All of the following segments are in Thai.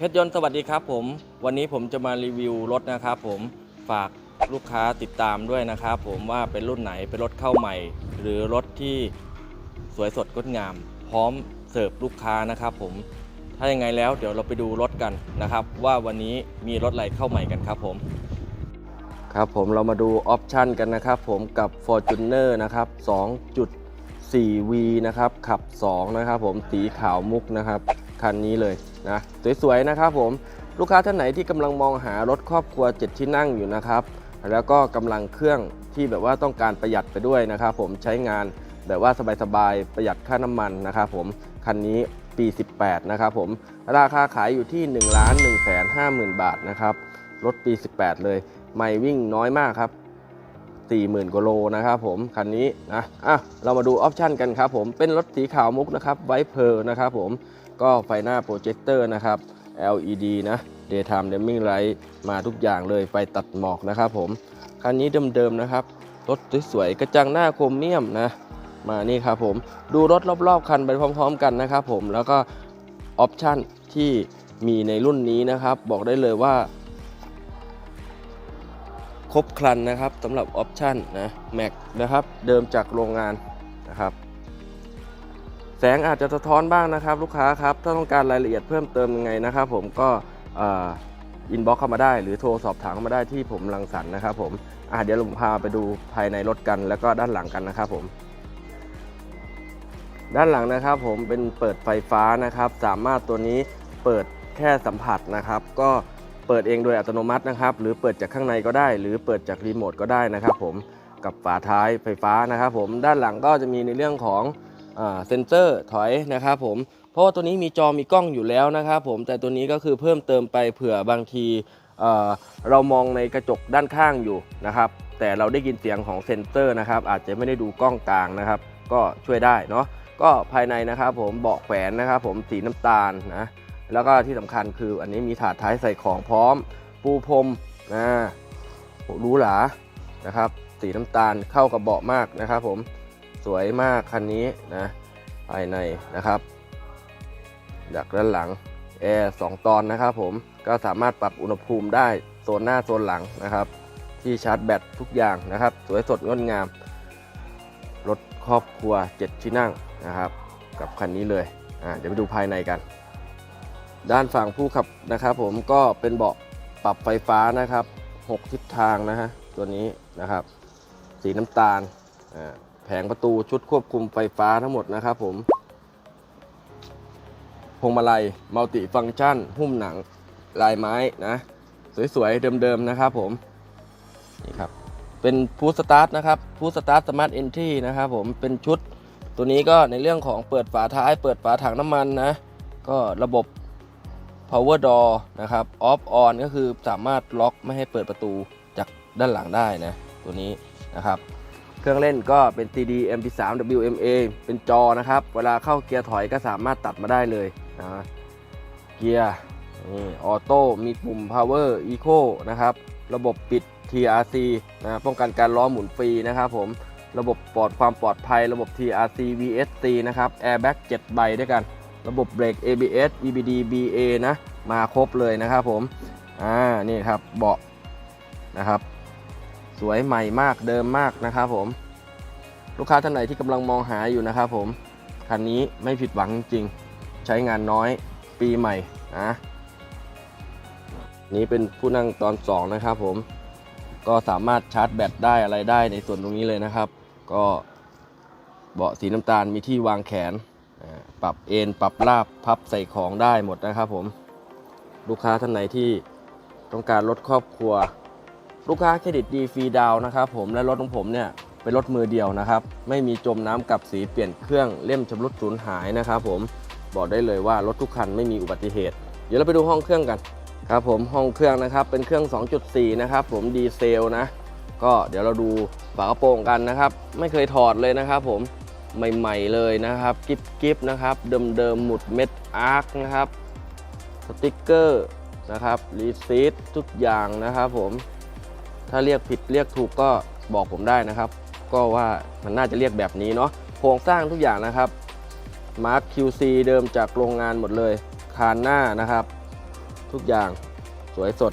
เพชรยนต์สวัสดีครับผม วันนี้ผมจะมารีวิวรถนะครับผมฝากลูกค้าติดตามด้วยนะครับผมว่าเป็นรุ่นไหนเป็นรถเข้าใหม่ หรือรถที่สวยสดงดงาม พร้อมเสิร์ฟลูกค้านะครับผมถ้ายังไงแล้วเดี๋ยวเราไปดูรถกันนะครับ ว่าวันนี้มีรถอะไรเข้าใหม่กันครับผม ครับผมเรามาดูออปชันกันนะครับผมกับ Fortuner นะครับ 2.4V นะครับขับ 2 นะครับผมสีขาวมุกนะครับ คันนี้เลยนะสวยๆนะครับผมลูกค้าท่านไหนที่กำลังมองหารถครอบครัว 7 ที่นั่งอยู่นะครับ แล้วก็กำลังเครื่องที่แบบว่าต้องการประหยัดไปด้วยนะครับ ผมใช้งานแบบว่าสบายๆประหยัดค่าน้ำมันนะครับผมคันนี้ปี 18 นะครับผมราคาขายอยู่ที่ 1 1 5 0 0 0 0 บาทนะครับรถปี 18 เลย ไม่วิ่งน้อยมากครับ 40,000กว่าโลนะครับผมคันนี้นะอะเรามาดูออปชันกันครับผมเป็นรถสีขาวมุกนะครับไวเพอร์นะครับผมก็ไฟหน้าโปรเจคเตอร์นะครับ LED นะ Daytime Dimming Light มาทุกอย่างเลยไฟตัดหมอกนะครับผมคันนี้เดิมๆนะครับรถสวยๆกระจังหน้าโครเมียมนะมานี่ครับผมดูรถรอบๆคันไปพร้อม ๆ กันนะครับผมแล้วก็ออปชันที่มีในรุ่นนี้นะครับ บอกได้เลยว่า ครบครันนะครับสำหรับออปชันนะแม็กนะครับ เดิมจากโรงงานนะครับ แสงอาจจะสะท้อนบ้างนะครับ ลูกค้าครับ ถ้าต้องการรายละเอียดเพิ่มเติมยังไงนะครับ ผมก็อินบ็อกเข้ามาได้ หรือโทรสอบถามเข้ามาได้ที่ผมรังสรรค์นะครับ ผมอะเดี๋ยวผมพาไปดูภายในรถกันแล้วก็ด้านหลังกันนะครับ ผม ด้านหลังนะครับ ผมเป็นเปิดไฟฟ้านะครับ สามารถตัวนี้เปิดแค่สัมผัสนะครับ ก็ เปิดเองโดยอัตโนมัตินะครับ หรือเปิดจากข้างในก็ได้ หรือเปิดจากรีโมทก็ได้นะครับผมกับฝาท้ายไฟฟ้านะครับผมด้านหลังก็จะมีในเรื่องของเซนเซอร์ถอยนะครับผมเพราะว่าตัวนี้มีจอมีกล้องอยู่แล้วนะครับผมแต่ตัวนี้ก็คือเพิ่มเติมไปเผื่อบางทีเเรามองในกระจกด้านข้างอยู่นะครับ แต่เราได้ยินเสียงของเซนเซอร์นะครับ อาจจะไม่ได้ดูกล้องกลางนะครับ ก็ช่วยได้เนาะก็ภายในนะครับผมเบาะแขวนนะครับผมสีน้ำตาลนะ แล้วก็ที่สำคัญคืออันนี้มีถาดท้ายใส่ของพร้อม ปูพรมนะหรูหรานะครับ สีน้ำตาลเข้ากับเบาะมากนะครับ ผมสวยมากคันนี้นะภายในนะครับจากด้านหลังแอร์สองตอนนะครับ ผมก็สามารถปรับอุณหภูมิได้โซนหน้าโซนหลังนะครับ ที่ชาร์จแบตทุกอย่างนะครับ สวยสดงดงามรถครอบครัว 7 ที่นั่งนะครับ กับคันนี้เลยอ่าเดี๋ยวไปดูภายในกัน ด้านฝั่งผู้ขับนะครับ ผมก็เป็นเบาะปรับไฟฟ้านะครับ 6 ทิศทางนะฮะตัวนี้นะครับ สีน้ำตาลแผงประตูชุดควบคุมไฟฟ้าทั้งหมดนะครับ ผมพวงมาลัยมัลติฟังก์ชัน หุ้มหนังลายไม้นะ สวยๆ เดิมๆ นะครับผม นี่ครับ เป็นพูสตาร์ทนะครับพูสตาร์ทสมาร์ทเอนทรีนะครับผมเป็นชุดตัวนี้ก็ในเรื่องของเปิดฝาท้าย เปิดฝาถังน้ำมันนะ ก็ระบบ power door นะครับ off on ก็คือสามารถล็อกไม่ให้เปิดประตูจากด้านหลังได้นะ ตัวนี้นะครับ เครื่องเล่นก็เป็น CD MP3 WMA เป็นจอนะครับ เวลาเข้าเกียร์ถอยก็สามารถตัดมาได้เลยนะเกียร์นี่ออโต้มีปุ่ม power eco นะครับ ระบบปิด TRC นะป้องกันการล้อหมุนฟรีนะครับผมระบบปลอดความปลอดภัย ระบบ TRC VSC นะครับ Airbag 7 ใบด้วยกัน ระบบเบรก ABS EBD BA นะ มาครบเลยนะครับผม อ่า นี่ครับ เบาะนะครับ สวยใหม่มากเดิมมากนะครับผม ลูกค้าท่านไหนที่กำลังมองหาอยู่นะครับผม คันนี้ไม่ผิดหวังจริง ใช้งานน้อยปีใหม่นะนี้เป็นผู้นั่งตอน 2 นะครับผม ก็สามารถชาร์จแบตได้อะไรได้ในส่วนตรงนี้เลยนะครับ ก็เบาะสีน้ำตาลมีที่วางแขน ปรับเอนปรับราบพับใส่ของได้หมดนะครับผมลูกค้าท่านไหนที่ต้องการรถครอบครัว ลูกค้าเครดิตดีฟรีดาวนะครับผมและรถของผมเนี่ยเป็นรถมือเดียวนะครับ ไม่มีจมน้ำกับสีเปลี่ยนเครื่องเล่มชำรุดสูญหายนะครับผมบอกได้เลยว่ารถทุกคันไม่มีอุบัติเหตุ เดี๋ยวเราไปดูห้องเครื่องกันครับผมห้องเครื่องนะครับเป็นเครื่อง 2.4 นะครับผมดีเซลนะ ก็เดี๋ยวเราดูฝากระโปรงกันนะครับ ไม่เคยถอดเลยนะครับผม ใหม่ๆเลยนะครับกิฟกิฟนะครับ เดิมๆหมุดเม็ดอาร์คนะครับสติกเกอร์นะครับรีซีททุกอย่างนะครับผมถ้าเรียกผิดเรียกถูกก็บอกผมได้นะครับ ก็ว่ามันน่าจะเรียกแบบนี้เนาะโครงสร้างทุกอย่างนะครับมาร์ค QC เดิมจากโรงงานหมดเลย คานหน้านะครับ ทุกอย่างสวยสด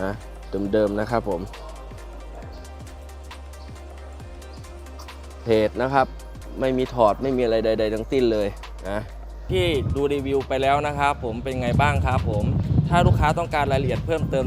นะเดิมๆนะครับผมเพจนะครับ ไม่มีถอดไม่มีอะไรใด ๆ ทั้งสิ้นเลยนะที่ดูรีวิวไปแล้วนะครับ ผมเป็นไงบ้างครับผม ถ้าลูกค้าต้องการรายละเอียดเพิ่มเติม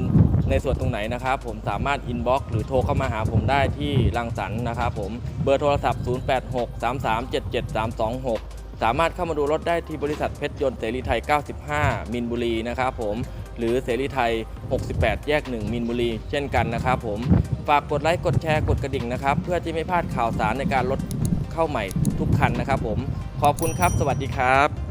ในส่วนตรงไหนนะครับ ผมสามารถอินบ็อกซ์หรือโทรเข้ามาหาผมได้ที่รังสรรค์นะครับผมเบอร์โทรศัพท์ 0863377326 สามารถเข้ามาดูรถได้ที่บริษัทเพชรยนต์เสรีไทย 95 มินบุรีนะครับผมหรือเสรีไทย 68 แยก 1 มินบุรี เช่นกันนะครับผม ฝากกดไลค์ กดแชร์ กดกระดิ่งนะครับ เพื่อที่ไม่พลาดข่าวสารในการรถ เข้าใหม่ทุกคันนะครับผม ขอบคุณครับ สวัสดีครับ